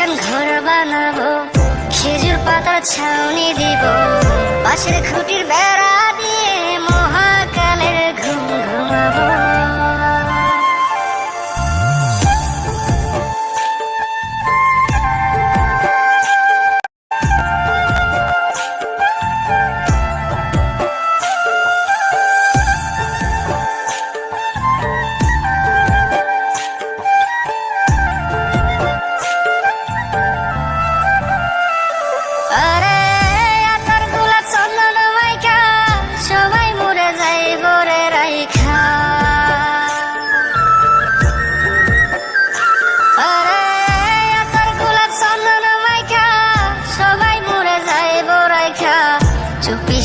এখন ঘর বানাবো। খেজুর পাতা ছাউনি দিব। পাশের খুঁটির বেড়া দিয়ে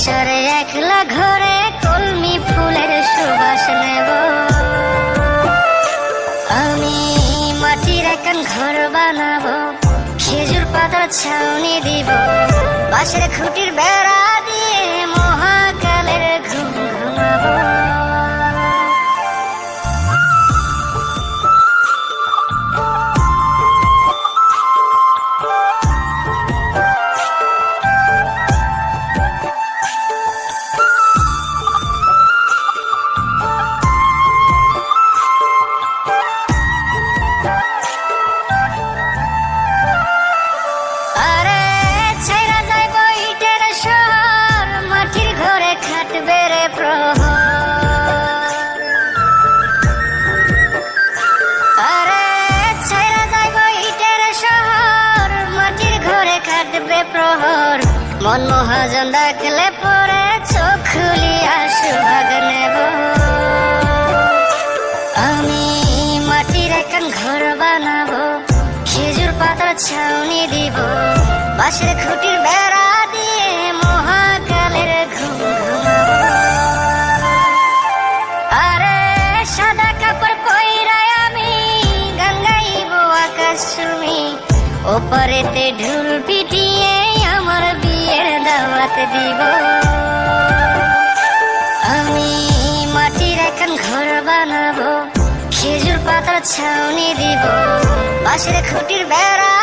চুপি একলা ঘরে কলমি ফুলের সুবাস নেব। আমি মাটির এখন ঘর বানাবো, খেজুর পাতার ছাউনি দিব, বাঁশের খুঁটির বেড়া প্রহর। ডাকলে পরে চোখ খুলিয়া সুভাগ নেব। আমি মাটির এখন ঘর বানাবো। খেজুর পাতার ছাউনি দিব। বাঁশের খুঁটির বেড়া ওপরেতে ঢুল পিটিয়ে আমার বিয়ের দাওয়াত দিব। আমি মাটির এখন ঘর বানাবো, খেজুর পাতার ছাউনি দিব। বাঁশের খুঁটির বেড়া